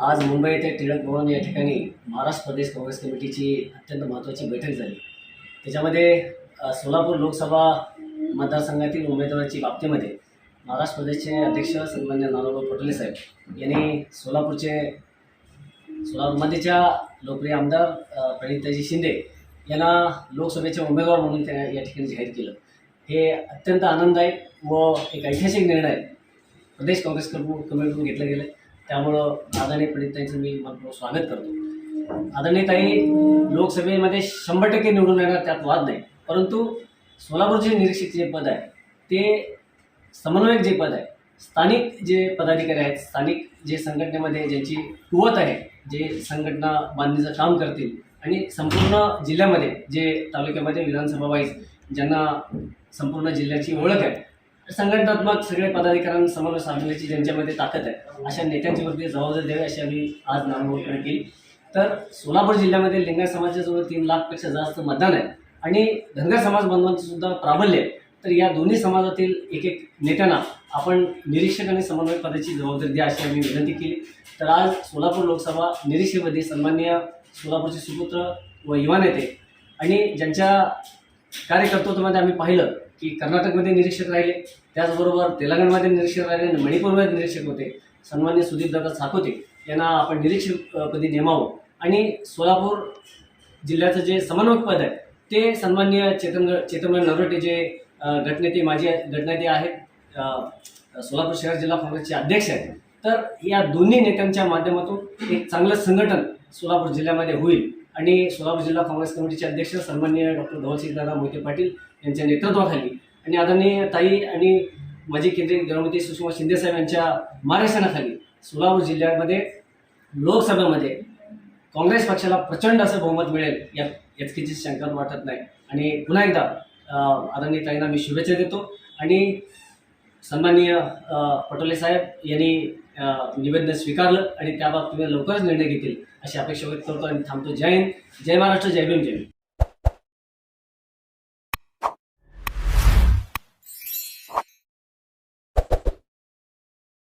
आज मुंबई येथे टिळक भवन या ठिकाणी महाराष्ट्र प्रदेश काँग्रेस कमिटीची अत्यंत महत्त्वाची बैठक झाली. त्याच्यामध्ये सोलापूर लोकसभा मतदारसंघातील उमेदवारांची बाबतीमध्ये महाराष्ट्र प्रदेशचे अध्यक्ष सन्मान्य नानाभाऊ पटोले साहेब यांनी सोलापूरचे सोलापूरमध्येच्या लोकप्रिय आमदार प्रणिताजी शिंदे यांना लोकसभेचे उमेदवार म्हणून त्या या ठिकाणी जाहीर केलं. हे अत्यंत आनंददायक व एक ऐतिहासिक निर्णय प्रदेश काँग्रेस कमिटी- घेतला घेतलं गेलं त्यामुळं आदरणीय प्रणिताईंचं मी मनपूर्वक स्वागत करतो. आदरणीय ताई लोकसभेमध्ये शंभर टक्के निवडून येणार त्यात वाद नाही. परंतु सोलापूरचे निरीक्षक जे पद आहे ते समन्वयक जे पद आहे स्थानिक जे पदाधिकारी आहेत स्थानिक जे संघटनेमध्ये ज्यांची कुवत आहे जे संघटना बांधणीचं काम करतील आणि संपूर्ण जिल्ह्यामध्ये जे तालुक्यामध्ये विधानसभा वाईज ज्यांना संपूर्ण जिल्ह्याची ओळख आहे संघटनात्मक सगळे पदाधिकाऱ्यांना समन्वय साधण्याची ज्यांच्यामध्ये ताकद आहे अशा नेत्यांची वरती जबाबदारी द्यावी अशी आम्ही आज नामवडकडे केली. तर सोलापूर जिल्ह्यामध्ये लिंगायत समाजाजवळ तीन लाखपेक्षा जास्त मतदान आहे आणि धनगर समाज बांधवांचं सुद्धा प्राबल्य आहे. तर या दोन्ही समाजातील एक एक नेत्यांना आपण निरीक्षक आणि समन्वय पदाची जबाबदारी द्या अशी आम्ही विनंती केली. तर आज सोलापूर लोकसभा निरीक्षकमध्ये सन्माननीय सोलापूरचे सुपुत्र व युवा नेते आणि ज्यांच्या कार्यकर्तृत्वामध्ये आम्ही पाहिलं की कर्नाटकमध्ये निरीक्षक राहिले त्याचबरोबर तेलंगणमध्ये निरीक्षक राहिले आणि मणिपूरमध्ये निरीक्षक होते. सन्मान्य सुदीपदादा साकोते यांना आपण निरीक्षकपदी नेमावं. आणि सोलापूर जिल्ह्याचं जे समन्वयक पद आहे ते सन्मान्य चेतन चेतनभाई नरोटे जे गटनेते माजी गटनेते आहेत सोलापूर शहर जिल्हा काँग्रेसचे अध्यक्ष आहेत. तर या दोन्ही नेत्यांच्या माध्यमातून एक चांगलं संघटन सोलापूर जिल्ह्यामध्ये होईल. आणि सोलापूर जिल्हा काँग्रेस कमिटीचे अध्यक्ष सन्मान्य डॉक्टर धवलसिंहदादा मोहिते पाटील यांच्या नेतृत्वाखाली. आणि आदरणीय ताई आणि माजी केंद्रीय गृहमंत्री सुषमा शिंदेसाहेब यांच्या मार्गदर्शनाखाली सोलापूर जिल्ह्यामध्ये लोकसभेमध्ये काँग्रेस पक्षाला प्रचंड असं बहुमत मिळेल यात याचकीची शंका वाटत नाही. आणि पुन्हा एकदा आदरणीय ताईंना मी शुभेच्छा देतो. आणि सन्माननीय पटोले साहेब यांनी निवेदन स्वीकारलं आणि त्याबाबत तुम्ही लवकरच निर्णय घेतील अशी अपेक्षा व्यक्त करतो आणि थांबतो. जय हिंद. जय महाराष्ट्र. जय भीम. जय